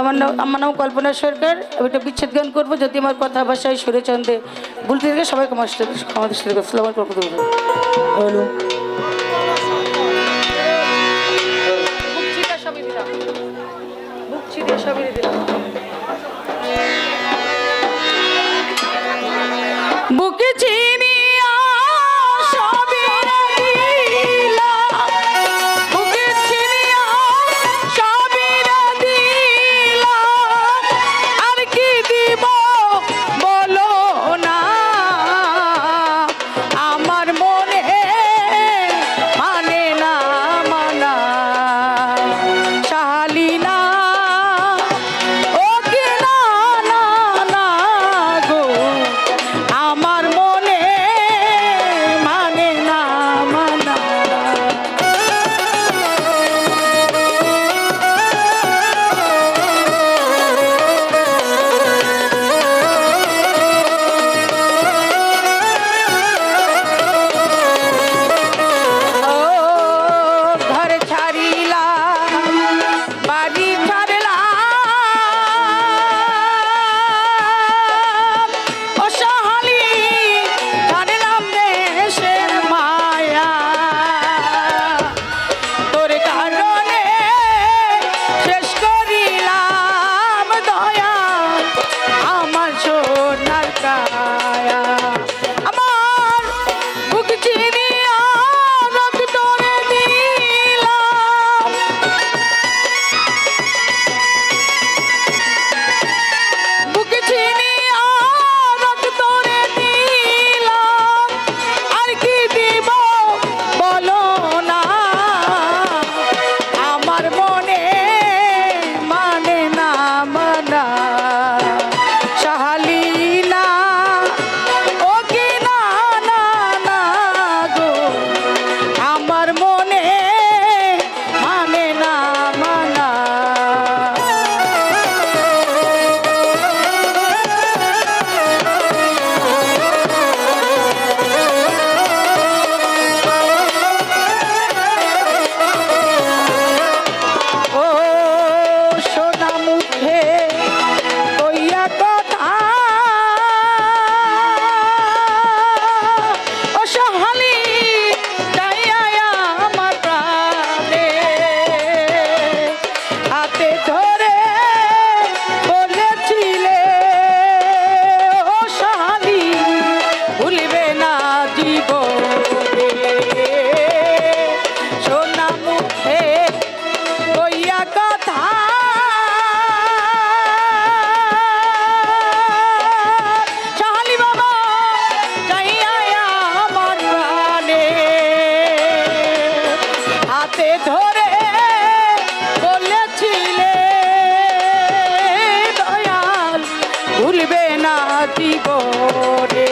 আমার নাম আমার নাম কল্পনা সরকার। আমি একটা বিচ্ছেদ গান করব। যদি আমার কথা ভাষায় সুরেচন্দে বলতে থাকে সবাইকে আমার সাথে আমাদের সাথে হ্যালো বুকে চিনি হাতে ধরে বলেছিলে দয়াল ভুলবে না দিব রে